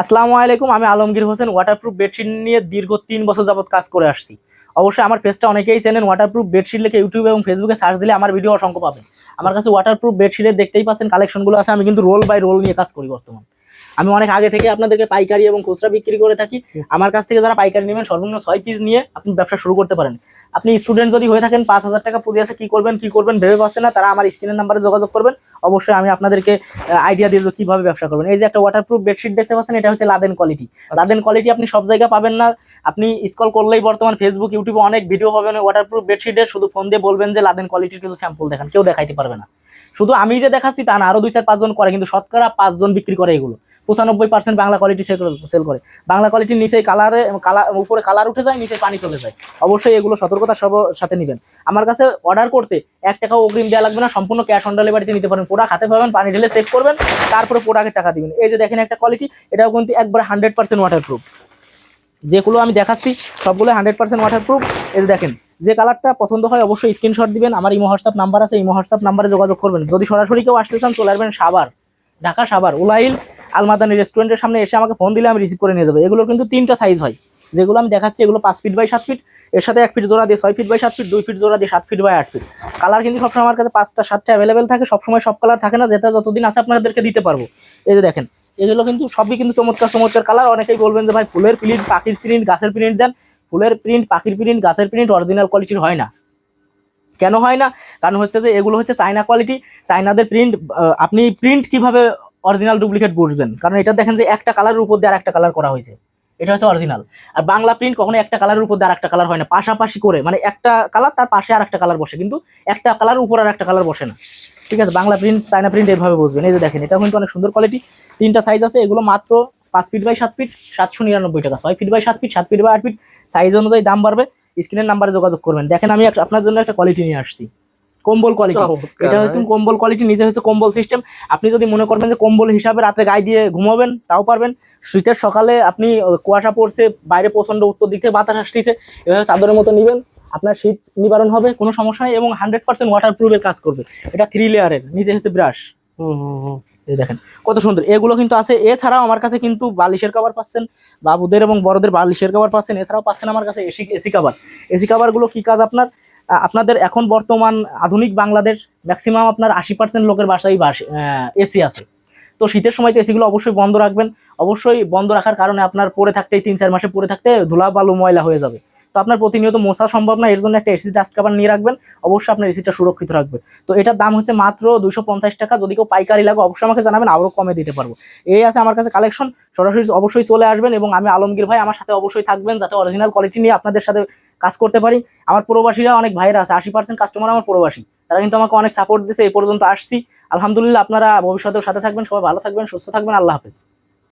আসসালামু আলাইকুম, আমি আলমগীর হোসেন ওয়াটারপ্রুফ বেডশিট নিয়ে দীর্ঘ তিন বছর যাবত কাজ করে আসছি। অবশ্যই আমার পেজটা অনেকেই চেনেন ওয়াটারপ্রুফ বেডশিট লিখে ইউটিউব এবং ফেসবুকে সার্চ দিলে আমার ভিডিও অসংখ্য পাবেন। আমার কাছে ওয়াটারপ্রুফ বেডশিটের দেখতেই পাচ্ছেন কালেকশনগুলো আছে, আমি কিন্তু রোল বাই রোল নিয়ে কাজ করি বর্তমান। আমি অনেক আগে থেকে আপনাদেরকে পাইকারি এবং খুচরা বিক্রি করে থাকি। আমার কাছ থেকে যারা পাইকারি নেবেন সর্বনিম্ন ছয় পিস নিয়ে আপনি ব্যবসা শুরু করতে পারেন। আপনি স্টুডেন্ট যদি হয়ে থাকেন পাঁচ হাজার টাকা পুঁজি আছে কি করবেন কি করবেন ভেবে পাচ্ছেন না তারা আমার স্ক্রিনের নাম্বারে যোগাযোগ করবেন। অবশ্যই আমি আপনাদেরকে আইডিয়া দিয়ে দেবো কীভাবে ব্যবসা করবেন। এই যে একটা ওয়াটারপ্রুফ বেডশিট দেখতে পাচ্ছেন এটা হচ্ছে লাদেন কোয়ালিটি লাদেন কোয়ালিটি আপনি সব জায়গায় পাবেন না। আপনি স্কল করলেই বর্তমান ফেসবুক ইউটিউবে অনেক ভিডিও পাবেন। ওয়াটারপ্রুফ বেডশিটের শুধু ফোন দিয়ে বলবেন যে লাদেন কোয়ালিটির কিছু স্যাম্পল দেখান। কেউ দেখাইতে পারবে না। শুধু আমি যে দেখাচ্ছি তা না আরও দুই চার পাঁচজন করে, কিন্তু শতকরা পাঁচজন বিক্রি করে এগুলো। পঁচানব্বই পার্সেন্ট বাংলা কোয়ালিটি সেল করে বাংলা কোয়ালিটির নিচে কালারে কালার উপরে কালার উঠে যায়, নিচে পানি চলে যায়। অবশ্যই এগুলো সতর্কতার সব সাথে নেবেন। আমার কাছে অর্ডার করতে এক টাকাও অগ্রিম দেওয়া লাগবে না, সম্পূর্ণ ক্যাশ অন ডেলিভারিতে নিতে পারেন। প্রোডাক্ট হাতে পাবেন, পানি ঢেলে চেক করবেন, তারপরে প্রোডাক্টের টাকা দিবেন। এই যে দেখেন একটা কোয়ালিটি এটাও কিন্তু একবার হান্ড্রেড পার্সেন্ট ওয়াটার প্রুফ যেগুলো আমি দেখাচ্ছি সবগুলো হান্ড্রেড পার্সেন্ট ওয়াটারপ্রুফ এই দেখেন যে কালারটা পছন্দ হয় অবশ্যই স্ক্রিনশট দিবেন। আমার ইমো হোয়াটসঅ্যাপ নাম্বার আছে, ইমো হোয়াটসঅ্যাপ নাম্বারে যোগাযোগ করবেন। যদি সরাসরি কেউ আসতে চান, চলে আসবেন সাবার ঢাকা সাবার উলাইল আলমাদানি রেস্টুরেন্টের সামনে এসে আমাকে ফোন দিলে আমি রিসিভ করে নিয়ে যাব। এগুলো কিন্তু তিনটা সাইজ হয়। যেগুলো আমি দেখাচ্ছি, এগুলো পাঁচ ফিট বাই সাত ফিট এর সাথে এক ফিট জোড়া দিয়ে ছয় ফিট বাই সাত ফিট দুই ফিট জোড়া দিয়ে সাত ফিট বাই আট ফিট কালার কিন্তু সবসময় আমার কাছে পাঁচটা, সাতটা অ্যাভেলেবেল থাকে। সবসময় সব কালার থাকে না, যেটা যতদিন আছে আপনাদেরকে দিতে পারব। এই যে দেখেন, এগুলো কিন্তু সবই কিন্তু চমৎকার চমৎকার কালার অনেকেই বলবেন যে, ভাই, ফুলের প্রিন্ট পাখির প্রিন্ট গাছের প্রিন্ট দেন। ফুলের প্রিন্ট পাখির প্রিন্ট গাছের প্রিন্ট অরিজিনাল কোয়ালিটির হয় না। কেন হয় না? কারণ হচ্ছে যে এগুলো হচ্ছে চায়না কোয়ালিটি চায়নাদের প্রিন্ট আপনি প্রিন্ট কীভাবে অরিজিনাল ডুপ্লিকেট বুঝবেন? কারণ এটা দেখেন যে একটা কালারের উপর দিয়ে আর একটা কালার করা হয়েছে। এটা হচ্ছে অরিজিনাল আর বাংলা প্রিন্ট কখনো একটা কালারের উপর আর একটা কালার হয় না। পাশাপাশি করে মানে একটা কালার তার পাশে আর একটা কালার বসে, কিন্তু একটা কালারের উপর আর একটা কালার বসে না। ঠিক আছে? বাংলা প্রিন্ট চায়না প্রিন্ট এইভাবে বুঝবেন। এই যে দেখেন এটা কিন্তু অনেক সুন্দর কোয়ালিটি তিনটা সাইজ আছে, এগুলো মাত্র পাঁচ ফিট বাই সাত ফিট সাতশো নিরানব্বই টাকা। ছয় ফিট বাই সাত ফিট সাত ফিট বাই আট ফিট সাইজ অনুযায়ী দাম বাড়বে। স্ক্রিনের নাম্বারে যোগাযোগ করবেন। দেখেন আমি আপনার জন্য একটা কোয়ালিটি নিয়ে আসছি। কম্বল কোয়ালিটি এটা হয়তো হ্যাঁ। কম্বল কোয়ালিটি নিজে হচ্ছে কম্বল সিস্টেম আপনি যদি মনে করবেন যে কম্বল হিসাবে রাত্রে গায়ে দিয়ে ঘুমাবেন তাও পারবেন। শীতের সকালে আপনি কুয়াশা পড়ছে বাইরে প্রচণ্ড উত্তর দিক থেকে বাতাস আসতেছে এভাবে চাদরের মতো নেবেন। আপনার শীত নিবারণ হবে কোনো সমস্যা নেই এবং হান্ড্রেড পার্সেন্ট ওয়াটার প্রুফের কাজ করবে। এটা থ্রি লেয়ারের নিজে হচ্ছে ব্রাশ হুম হুম হুম। এই দেখেন, কত সুন্দর। এগুলো কিন্তু আছে, এছাড়াও আমার কাছে কিন্তু বালিশের কভার পাচ্ছেন, বাবুদের এবং বড়দের বালিশের কভার পাচ্ছেন, এছাড়াও পাচ্ছেন আমার কাছে এসি এসি কাবার এসি কভারগুলো কি কাজ আপনার? আপনাদের এখন বর্তমান আধুনিক বাংলাদেশ ম্যাক্সিমাম আপনার আশি পার্সেন্ট লোকের বাসায় এসি আছে। তো শীতের সময় তো এসিগুলো অবশ্যই বন্ধ রাখবেন। অবশ্যই বন্ধ রাখার কারণে আপনার পরে থাকতেই তিন চার মাসে পরে থাকতে ধুলা বালু ময়লা হয়ে যাবে। তো আপনার প্রতিনিয়ত মোছা সম্ভব না, এর জন্য একটা এসি ডাস্ট কাভার নিয়ে রাখবেন। অবশ্যই আপনার এসিটা সুরক্ষিত রাখবে। তো এটার দাম হচ্ছে মাত্র পঞ্চাশ টাকা। যদি কেউ পাইকারি লাগে, অবশ্যই আমাকে জানাবেন, আরও কমে দিতে পারব। এই আছে আমার কাছে কালেকশন সরাসরি অবশ্যই চলে আসবেন এবং আমি আলমগীর ভাই আমার সাথে অবশ্যই থাকবেন, যাতে অরিজিনাল কোয়ালিটি নিয়ে আপনাদের সাথে কাজ করতে পারি। আমার প্রবাসীরা, অনেক ভাইরা আছে, আশি পার্সেন্ট কাস্টমার আমার প্রবাসী। তারা কিন্তু আমাকে অনেক সাপোর্ট দিয়েছে, এই পর্যন্ত আসছি। আলহামদুলিল্লাহ, আপনারা ভবিষ্যতেও সাথে থাকবেন, সবাই ভালো থাকবেন, সুস্থ থাকবেন, আল্লাহ হাফেজ।